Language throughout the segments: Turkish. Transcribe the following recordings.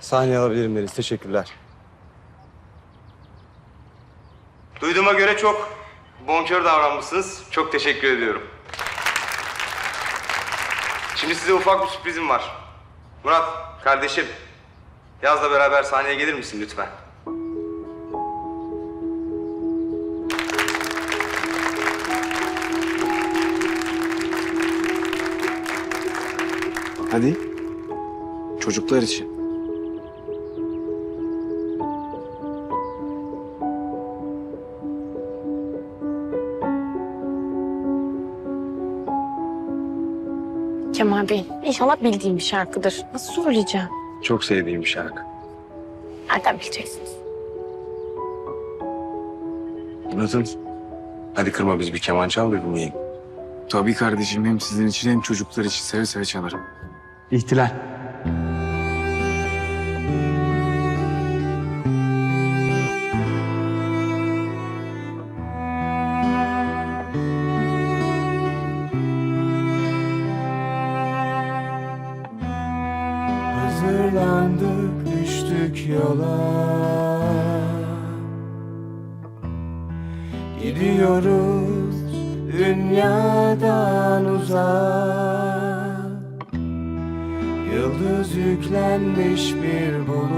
Sahneye alabilirim Deniz. Teşekkürler. Duyduğuma göre çok bonkör davranmışsınız. Çok teşekkür ediyorum. Şimdi size ufak bir sürprizim var. Murat, kardeşim. Yazla beraber sahneye gelir misin lütfen? Hadi. Çocuklar için. Kemal Bey, inşallah bildiğim bir şarkıdır. Nasıl söyleyeceğim? Çok sevdiğim bir şarkı. Nereden bileceksiniz? Murat'ım. Hadi kırma biz bir keman çal da dinleyelim. Tabii kardeşim hem sizin için hem çocuklar için seve seve çalarım. İhtilal. Hazırlandık düştük yola. Gidiyoruz dünyadan uzak. Yıldız yüklenmiş bir bulut.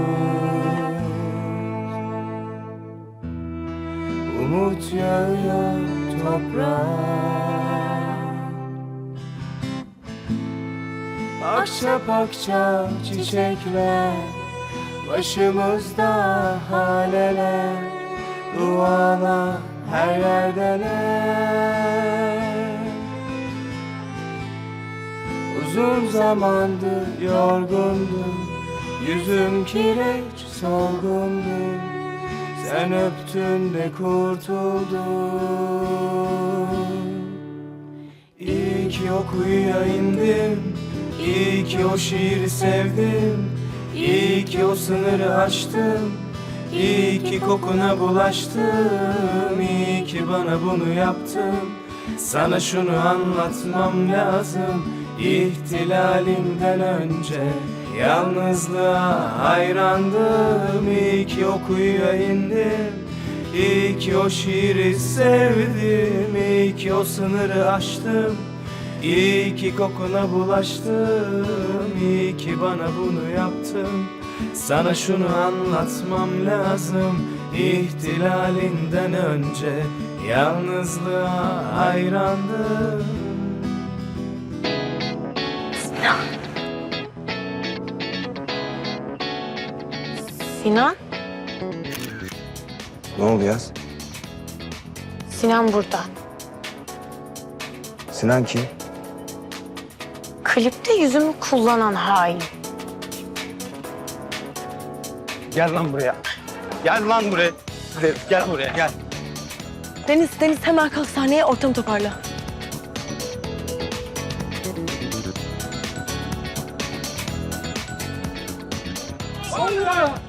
Umut yağıyor toprağa Akça pakça çiçekler Başımızda haleler Dualar her yerdeler. Uzun zamandır yorgundum Yüzüm kireç solgundu Sen öptün de kurtuldum İyi ki kuyuya indim İyi ki o şiiri sevdim. İyi ki o sınırı aştım. İyi ki kokuna bulaştım. İyi ki bana bunu yaptın. Sana şunu anlatmam lazım. İhtilalinden önce Yalnızlığa hayrandım. İyi ki o kuyuya indim. İyi ki o şiiri sevdim. İyi ki o sınırı aştım İyi ki kokuna bulaştım İyi ki bana bunu yaptın Sana şunu anlatmam lazım İhtilalinden önce Yalnızlığa hayrandım Sinan? Ne oldu Yaz? Sinan burada. Sinan kim? Klipte yüzümü kullanan hain. Gel lan buraya. Gel lan buraya. Gel buraya gel. Deniz, Deniz hemen kalk sahneye ortamı toparla.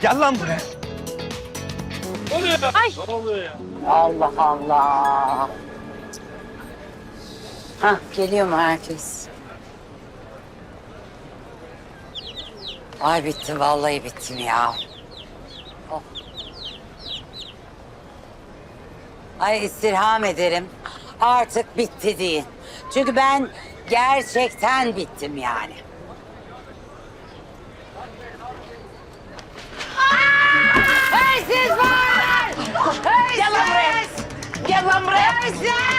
Gel lan buraya. Allah Allah. Hah geliyor mu herkes? Ay bittim vallahi bittim ya. Oh. Ay istirham ederim. Artık bitti deyin. Çünkü ben gerçekten bittim yani. Hırsız var! Hırsız! Gel lan buraya! Gel lan buraya! Hırsız!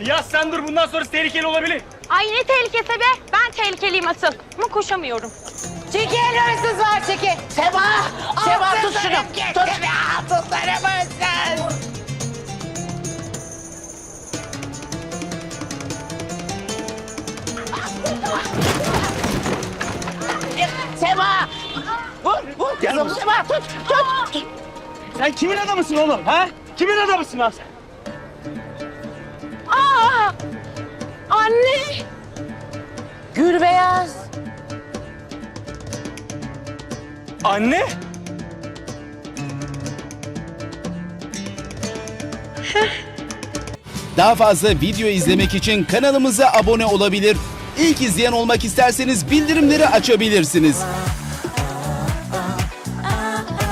Ya sen dur bundan sonrası tehlikeli olabilir. Ay ne tehlikesi be? Ben tehlikeliyim asıl. Ama koşamıyorum. Çekil hırsız var çekil. Seba! Seba tut şunu. Tut. Altınları mısın? Seba! Vur, vur kızım Seba tut, tut. Sen kimin adamısın oğlum ha? Kimin adamısın lan sen? Aa! Anne! Gülbeyaz. Anne? Daha fazla video izlemek için kanalımıza abone olabilir. İlk izleyen olmak isterseniz bildirimleri açabilirsiniz.